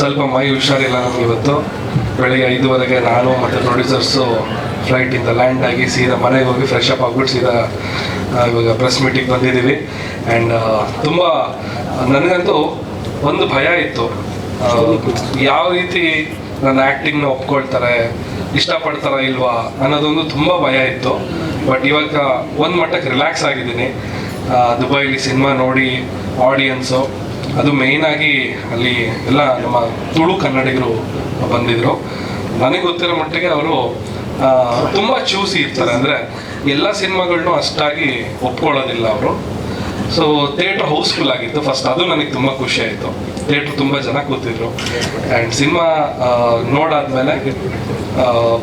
ಸ್ವಲ್ಪ ಮೈ ಹುಷಾರಿಲ್ಲ ನಮ್ಗೆ ಇವತ್ತು. ಬೆಳಿಗ್ಗೆ ಐದುವರೆಗೆ ನಾನು ಮತ್ತು ಪ್ರೊಡ್ಯೂಸರ್ಸು ಫ್ಲೈಟಿಂದ ಲ್ಯಾಂಡ್ ಆಗಿ ಸೀದಾ ಮನೆಗೆ ಹೋಗಿ ಫ್ರೆಶ್ ಅಪ್ ಆಗ್ಬಿಟ್ಟು ಸೀದಾ ಇವಾಗ ಪ್ರೆಸ್ ಮೀಟಿಂಗ್ ಬಂದಿದ್ದೀವಿ. ಆ್ಯಂಡ್ ತುಂಬ, ನನಗಂತೂ ಒಂದು ಭಯ ಇತ್ತು. ಯಾವ ರೀತಿ ನನ್ನ ಆ್ಯಕ್ಟಿಂಗ್ನ ಒಪ್ಕೊಳ್ತಾರೆ, ಇಷ್ಟಪಡ್ತಾರ ಇಲ್ವಾ ಅನ್ನೋದೊಂದು ತುಂಬ ಭಯ ಇತ್ತು. ಬಟ್ ಇವಾಗ ಒಂದು ಮಟ್ಟಕ್ಕೆ ರಿಲ್ಯಾಕ್ಸ್ ಆಗಿದ್ದೀನಿ. ದುಬೈಲಿ ಸಿನಿಮಾ ನೋಡಿ ಆಡಿಯನ್ಸು ಅದು ಮೇಯ್ನಾಗಿ ಅಲ್ಲಿ ಎಲ್ಲ ನಮ್ಮ ತುಳು ಕನ್ನಡಿಗರು ಬಂದಿದ್ರು. ನನಗೆ ಗೊತ್ತಿರೋ ಮಟ್ಟಿಗೆ ಅವರು ತುಂಬ ಚೂಸಿ ಇರ್ತಾರೆ. ಅಂದರೆ ಎಲ್ಲ ಸಿನಿಮಾಗಳನ್ನೂ ಅಷ್ಟಾಗಿ ಒಪ್ಕೊಳ್ಳೋದಿಲ್ಲ ಅವರು. ಸೊ ಥಿಯೇಟ್ರ್ ಹೌಸ್ಫುಲ್ ಆಗಿತ್ತು. ಫಸ್ಟ್ ಅದು ನನಗೆ ತುಂಬ ಖುಷಿ ಆಯಿತು. ಥಿಯೇಟ್ರ್ ತುಂಬ ಜನ ಕೂತಿದ್ರು. ಆ್ಯಂಡ್ ಸಿನಿಮಾ ನೋಡಾದ್ಮೇಲೆ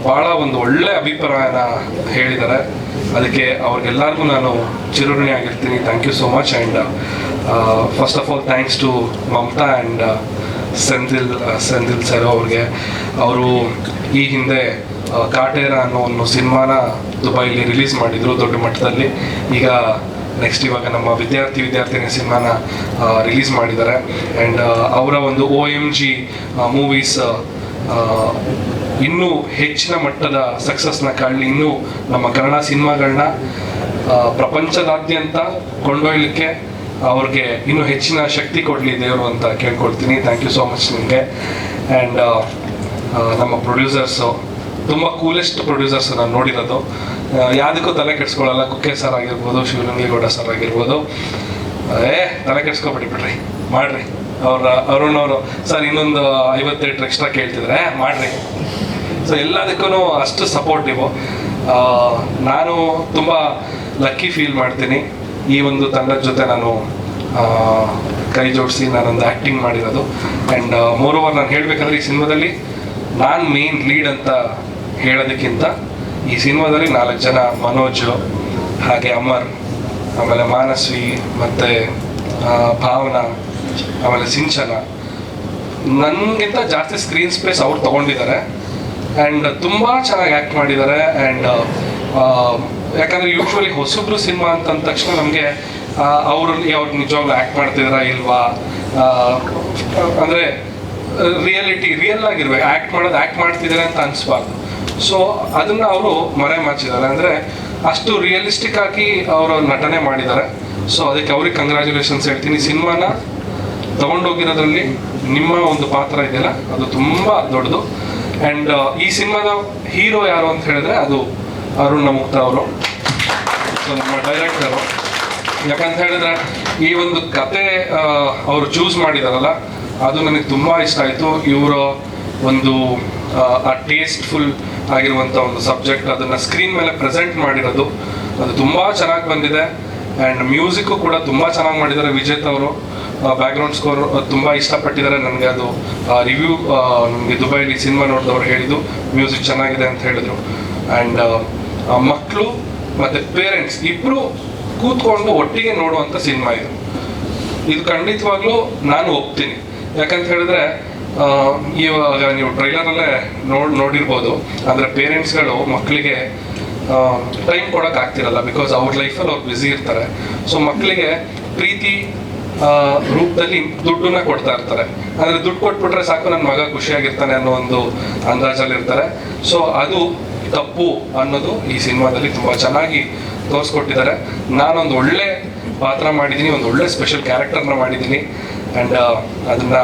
ಭಾಳ ಒಂದು ಒಳ್ಳೆ ಅಭಿಪ್ರಾಯನ ಹೇಳಿದ್ದಾರೆ. ಅದಕ್ಕೆ ಅವ್ರಿಗೆಲ್ಲರಿಗೂ ನಾನು ಚಿರಋಣಿ ಆಗಿರ್ತೀನಿ. Thank you so much and first of all thanks to Mamata and Senthil Senthil sir ಅವ್ರಿಗೆ. ಅವರು ಈ ಹಿಂದೆ ಆ, ಕಾಟೇರ ಅನ್ನೋ ಒಂದು ಸಿನಿಮಾನ ದುಬೈಲಿ ರಿಲೀಸ್ ಮಾಡಿದರು ದೊಡ್ಡ ಮಟ್ಟದಲ್ಲಿ. ಈಗ ನೆಕ್ಸ್ಟ್ ಇವಾಗ ನಮ್ಮ ವಿದ್ಯಾರ್ಥಿ ವಿದ್ಯಾರ್ಥಿನಿ ಸಿನಿಮಾನ ರಿಲೀಸ್ ಮಾಡಿದ್ದಾರೆ. ಆ್ಯಂಡ್ ಅವರ ಒಂದು ಒ ಎಂ ಜಿ ಮೂವೀಸ್ ಇನ್ನೂ ಹೆಚ್ಚಿನ ಮಟ್ಟದ ಸಕ್ಸಸ್ನ ಕಾಣಲಿ ಇನ್ನೂ ನಮ್ಮ ಕನ್ನಡ ಸಿನಿಮಾಗಳನ್ನ ಪ್ರಪಂಚದಾದ್ಯಂತ ಕೊಂಡೊಯ್ಯಲಿಕ್ಕೆ ಅವ್ರಿಗೆ ಇನ್ನೂ ಹೆಚ್ಚಿನ ಶಕ್ತಿ ಕೊಡಲಿ ದೇವರು ಅಂತ ಕೇಳ್ಕೊಳ್ತೀನಿ ಥ್ಯಾಂಕ್ ಯು ಸೋ ಮಚ್ ನಿಮಗೆ. ಆ್ಯಂಡ್ ನಮ್ಮ ಪ್ರೊಡ್ಯೂಸರ್ಸು ತುಂಬ ಕೂಲೆಸ್ಟ್ ಪ್ರೊಡ್ಯೂಸರ್ಸ್ ನಾನು ನೋಡಿರೋದು. ಯಾವುದಕ್ಕೂ ತಲೆ ಕೆಡಿಸ್ಕೊಳ್ಳಲ್ಲ ಕುಕ್ಕೆ ಸರ್ ಆಗಿರ್ಬೋದು ಶಿವಲಿಂಗೇಗೌಡ ಸರ್ ಆಗಿರ್ಬೋದು. ಏ ತಲೆ ಕೆಡಿಸ್ಕೊಬಿಡಿ ಬಿಡ್ರಿ. ಮಾಡ್ರಿ. ಅವ್ರ ಅರುಣ್ ಅವರು ಸರ್ ಇನ್ನೊಂದು ಐವತ್ತೆರಡು ಎಕ್ಸ್ಟ್ರಾ ಕೇಳ್ತಿದ್ರೆ "ಏ, ಮಾಡ್ರಿ. ಸೊ ಎಲ್ಲದಕ್ಕೂ ಅಷ್ಟು ಸಪೋರ್ಟ್ ನೀವು. ನಾನು ತುಂಬ ಲಕ್ಕಿ ಫೀಲ್ ಮಾಡ್ತೀನಿ. ಈ ಒಂದು ತಂಡದ ಜೊತೆ ನಾನು ಕೈ ಜೋಡಿಸಿ ನಾನೊಂದು ಆ್ಯಕ್ಟಿಂಗ್ ಮಾಡಿರೋದು. ಆ್ಯಂಡ್ ಮೋರ್ ಓವರ್ ನಾನು ಹೇಳಬೇಕಂದ್ರೆ ಈ ಸಿನಿಮಾದಲ್ಲಿ ನಾನು ಮೇನ್ ಲೀಡ್ ಅಂತ ಹೇಳೋದಕ್ಕಿಂತ ಈ ಸಿನಿಮಾದಲ್ಲಿ ನಾಲ್ಕು ಜನ ಮನೋಜ್, ಹಾಗೆ ಅಮರ್, ಆಮೇಲೆ ಮಾನಸ್ವಿ ಮತ್ತು ಭಾವನಾ, ಆಮೇಲೆ ಸಿಂಚನ. ನನಗಿಂತ ಜಾಸ್ತಿ ಸ್ಕ್ರೀನ್ ಸ್ಪೇಸ್ ಅವ್ರು ತಗೊಂಡಿದ್ದಾರೆ. ಆ್ಯಂಡ್ ತುಂಬ ಚೆನ್ನಾಗಿ ಆ್ಯಕ್ಟ್ ಮಾಡಿದ್ದಾರೆ. ಆ್ಯಂಡ್ ಯಾಕಂದರೆ ಯೂಶ್ವಲಿ ಹೊಸಬ್ರು ಸಿನಿಮಾ ಅಂತಂದ ತಕ್ಷಣ ನಮಗೆ ಅವರು ಅವ್ರು ನಿಜವಾಗ್ಲೂ ಆ್ಯಕ್ಟ್ ಮಾಡ್ತಿದಾರಾ ಇಲ್ವಾ? ಅಂದರೆ ರಿಯಾಲಿಟಿ ರಿಯಲ್ ಆಗಿರ್ಬೇಕು ಆ್ಯಕ್ಟ್ ಮಾಡೋದು ಆ್ಯಕ್ಟ್ ಮಾಡ್ತಿದ್ದಾರೆ ಅಂತ ಅನಿಸ್ಬಾರ್ದು. ಸೊ ಅದನ್ನು ಅವರು ಮರೆ ಮಾಚಿದ್ದಾರೆ. ಅಂದರೆ, ಅಷ್ಟು ರಿಯಲಿಸ್ಟಿಕ್ ಆಗಿ ಅವರು ನಟನೆ ಮಾಡಿದ್ದಾರೆ. ಸೊ ಅದಕ್ಕೆ ಅವ್ರಿಗೆ ಕಂಗ್ರ್ಯಾಚುಲೇಷನ್ಸ್ ಹೇಳ್ತೀನಿ. ಸಿನಿಮಾನ ತಗೊಂಡೋಗಿರೋದ್ರಲ್ಲಿ ನಿಮ್ಮ ಒಂದು ಪಾತ್ರ ಇದೆಯಲ್ಲ? ಅದು ತುಂಬ ದೊಡ್ಡದು. ಆ್ಯಂಡ್ ಈ ಸಿನಿಮಾದ ಹೀರೋ ಯಾರು ಅಂತ ಹೇಳಿದ್ರೆ ಅದು ಅರುಣ್ ಮುಕ್ತ ಅವರು. ನಮ್ಮ ಡೈರೆಕ್ಟರು ಯಾಕಂತ ಹೇಳಿದ್ರೆ ಈ ಒಂದು ಕತೆ ಅವರು ಚೂಸ್ ಮಾಡಿದಾರಲ್ಲ ಅದು ನನಗೆ ತುಂಬ ಇಷ್ಟ ಆಯಿತು. ಇವರ ಒಂದು ಆ, ಟೇಸ್ಟ್ಫುಲ್ ಆಗಿರುವಂಥ ಒಂದು ಸಬ್ಜೆಕ್ಟ್ ಅದನ್ನು ಸ್ಕ್ರೀನ್ ಮೇಲೆ ಪ್ರೆಸೆಂಟ್ ಮಾಡಿರೋದು. ಅದು ತುಂಬ ಚೆನ್ನಾಗಿ ಬಂದಿದೆ. ಆ್ಯಂಡ್ ಮ್ಯೂಸಿಕ್ಕು ಕೂಡ ತುಂಬ ಚೆನ್ನಾಗಿ ಮಾಡಿದ್ದಾರೆ ವಿಜೇತ್ ಅವರು. ಬ್ಯಾಕ್ಗ್ರೌಂಡ್ ಸ್ಕೋರ್ ತುಂಬ ಇಷ್ಟಪಟ್ಟಿದ್ದಾರೆ. ನನಗೆ ಅದು ರಿವ್ಯೂ ನಮಗೆ ದುಬೈಲಿ ಸಿನಿಮಾ ನೋಡಿದವ್ರು ಹೇಳಿದ್ದು ಮ್ಯೂಸಿಕ್ ಚೆನ್ನಾಗಿದೆ ಅಂತ ಹೇಳಿದರು. ಆ್ಯಂಡ್ ಮಕ್ಕಳು ಮತ್ತು ಪೇರೆಂಟ್ಸ್ ಇಬ್ಬರು ಕೂತ್ಕೊಂಡು ಒಟ್ಟಿಗೆ ನೋಡುವಂಥ ಸಿನಿಮಾ ಇದು. ಇದು ಖಂಡಿತವಾಗ್ಲೂ ನಾನು ಒಪ್ತೀನಿ. ಯಾಕಂತ ಹೇಳಿದ್ರೆ ಇವಾಗ ನೀವು ಟ್ರೈಲರಲ್ಲೇ ನೋಡಿ, ನೋಡಿರ್ಬೋದು. ಅಂದರೆ ಪೇರೆಂಟ್ಸ್ಗಳು ಮಕ್ಕಳಿಗೆ ಟೈಮ್ ಕೊಡೋಕ್ಕಾಗ್ತಿರಲ್ಲ ಬಿಕಾಸ್ ಅವ್ರ ಲೈಫಲ್ಲಿ ಅವ್ರು ಬ್ಯುಸಿ ಇರ್ತಾರೆ. ಸೊ ಮಕ್ಕಳಿಗೆ ಪ್ರೀತಿ ರೂಪದಲ್ಲಿ ದುಡ್ಡನ್ನ ಕೊಡ್ತಾ ಇರ್ತಾರೆ. ಅಂದ್ರೆ ದುಡ್ಡು ಕೊಟ್ಬಿಟ್ರೆ ಸಾಕು ನನ್ನ ಮಗ ಖುಷಿಯಾಗಿರ್ತಾನೆ ಅನ್ನೋ ಒಂದು ಅಂದಾಜಲ್ಲಿ ಇರ್ತಾರೆ ಸೊ ಅದು ತಪ್ಪು ಅನ್ನೋದು ಈ ಸಿನಿಮಾದಲ್ಲಿ ತುಂಬ ಚೆನ್ನಾಗಿ ತೋರಿಸ್ಕೊಟ್ಟಿದ್ದಾರೆ. ನಾನೊಂದು ಒಳ್ಳೆ ಪಾತ್ರ ಮಾಡಿದ್ದೀನಿ, ಒಂದು ಒಳ್ಳೆ ಸ್ಪೆಷಲ್ ಕ್ಯಾರೆಕ್ಟರ್ನ ಮಾಡಿದ್ದೀನಿ. ಆ್ಯಂಡ್ ಅದನ್ನು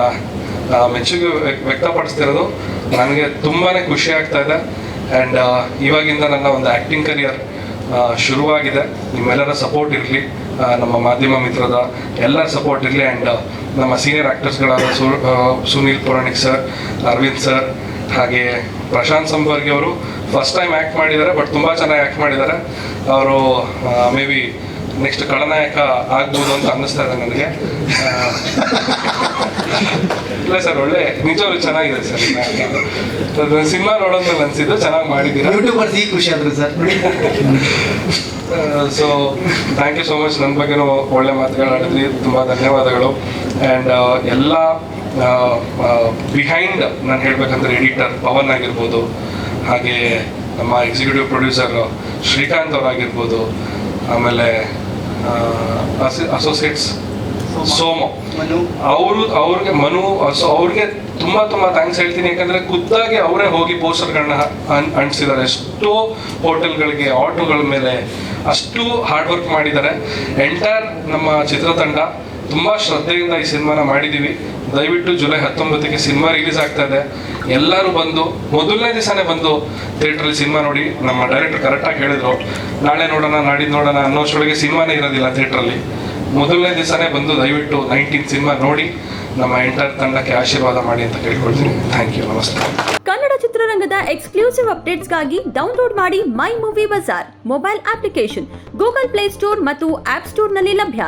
ಮೆಚ್ಚುಗೆ ವ್ಯಕ್ತಪಡಿಸ್ತಿರೋದು ನನಗೆ ತುಂಬಾ ಖುಷಿ ಆಗ್ತಾ ಇದೆ. ಆ್ಯಂಡ್ ಇವಾಗಿಂದ ನನ್ನ ಒಂದು ಆ್ಯಕ್ಟಿಂಗ್ ಕರಿಯರ್ ಶುರುವಾಗಿದೆ. ನಿಮ್ಮೆಲ್ಲರ ಸಪೋರ್ಟ್ ಇರಲಿ. ನಮ್ಮ ಮಾಧ್ಯಮ ಮಿತ್ರದ ಎಲ್ಲರ ಸಪೋರ್ಟ್ ಇರಲಿ ಆ್ಯಂಡ್ ನಮ್ಮ ಸೀನಿಯರ್ ಆ್ಯಕ್ಟರ್ಸ್ಗಳಾದ ಸು ಸುನೀಲ್ ಪುರಾಣಿಕ್ ಸರ್ ಅರವಿಂದ್ ಸರ್ ಹಾಗೆ ಪ್ರಶಾಂತ್ ಸಂಬರ್ಗಿ ಅವರು ಫಸ್ಟ್ ಟೈಮ್ ಆ್ಯಕ್ಟ್ ಮಾಡಿದ್ದಾರೆ ಬಟ್ ತುಂಬ ಚೆನ್ನಾಗಿ ಆ್ಯಕ್ಟ್ ಮಾಡಿದ್ದಾರೆ. ಅವರು ಮೇ ಬಿ ನೆಕ್ಸ್ಟ್ ಖಳನಾಯಕ ಆಗ್ಬೋದು ಅಂತ ಅನ್ನಿಸ್ತಾ ಇದೆ ನನಗೆ. ಇಲ್ಲ ಸರ್ ಒಳ್ಳೆ ನಿಜವಾಗ್ಲೂ ಚೆನ್ನಾಗಿದೆ ಸರ್. ಸಿನಿಮಾ ನೋಡೋದ್ಮೇಲೆ ಅನ್ಸಿದ್ದು ಚೆನ್ನಾಗಿ ಮಾಡಿದ್ದೀರಾ? ಯೂಟ್ಯೂಬರ್ಸ್ ಈ ಖುಷಿ ಆದ್ರು sir. So thank you so much ನನ್ನ ಬಗ್ಗೆನೂ ಒಳ್ಳೆ ಮಾತುಗಳಾಡಿದ್ರಿ ತುಂಬ ಧನ್ಯವಾದಗಳು. ಆ್ಯಂಡ್ ಎಲ್ಲ ಬಿಹೈಂಡ್ ನಾನು ಹೇಳ್ಬೇಕಂದ್ರೆ ಎಡಿಟರ್ ಪವನ್ ಆಗಿರ್ಬೋದು ಹಾಗೆ ನಮ್ಮ ಎಕ್ಸಿಕ್ಯೂಟಿವ್ ಪ್ರೊಡ್ಯೂಸರ್ ಶ್ರೀಕಾಂತ್ ಅವರಾಗಿರ್ಬೋದು ಆಮೇಲೆ ಅಸೋಸಿಯೇಟ್ಸ್ ಸೋಮು. ಅವರು, ಅವ್ರಿಗೆ ಮನು ಅವ್ರಿಗೆ ತುಂಬಾ ತುಂಬಾ ಥ್ಯಾಂಕ್ಸ್ ಹೇಳ್ತೀನಿ. ಯಾಕಂದ್ರೆ ಖುದ್ದಾಗಿ ಅವರೇ ಹೋಗಿ ಪೋಸ್ಟರ್ಗಳನ್ನ ಅಂಟಿಸಿದ್ದಾರೆ. ಎಷ್ಟೋ ಹೋಟೆಲ್ಗಳಿಗೆ, ಆಟೋಗಳ ಮೇಲೆ ಅಷ್ಟು ಹಾರ್ಡ್ ವರ್ಕ್ ಮಾಡಿದ್ದಾರೆ. ಎಂಟೈರ್ ನಮ್ಮ ಚಿತ್ರತಂಡ ತುಂಬಾ ಶ್ರದ್ಧೆಯಿಂದ ಈ ಸಿನಿಮಾನ ಮಾಡಿದೀವಿ. ದಯವಿಟ್ಟು ಜುಲೈ ಹತ್ತೊಂಬತ್ತಕ್ಕೆ ಸಿನಿಮಾ ರಿಲೀಸ್ ಆಗ್ತಾ ಇದೆ. ಎಲ್ಲರೂ ಬಂದು, ಮೊದಲನೇ ದಿವಸನೇ ಬಂದು ಥಿಯೇಟ್ರಲ್ಲಿ ಸಿನಿಮಾ ನೋಡಿ. ನಮ್ಮ ಡೈರೆಕ್ಟರ್ ಕರೆಕ್ಟಾಗಿ ಹೇಳಿದ್ರು. ನಾಳೆ ನೋಡೋಣ, ನಾಡಿದ್ದು ನೋಡೋಣ ಅನ್ನೋಷ್ಟೊಳಗೆ ಸಿನಿಮಾನೇ ಇರೋದಿಲ್ಲ ಥಿಯೇಟ್ರಲ್ಲಿ ಮೊದಲನೇ ದಿವಸನೇ ಬಂದು ದಯವಿಟ್ಟು ನೈನ್ಟೀನ್ ಸಿನಿಮಾ ನೋಡಿ, ನಮ್ಮ ಎಂಟರ್ ತಂಡಕ್ಕೆ ಆಶೀರ್ವಾದ ಮಾಡಿ ಅಂತ ಕೇಳ್ಕೊಳ್ತೀನಿ. ಥ್ಯಾಂಕ್ ಯು ನಮಸ್ತೆ. ಕನ್ನಡ ಚಿತ್ರರಂಗದ ಎಕ್ಸ್ಕ್ಲೂಸಿವ್ ಅಪ್ಡೇಟ್ಸ್ಗಾಗಿ ಡೌನ್ಲೋಡ್ ಮಾಡಿ my movie bazaar mobile application Google Play Store ಮತ್ತು ಆಪ್ ಸ್ಟೋರ್ನಲ್ಲಿ ಲಭ್ಯ.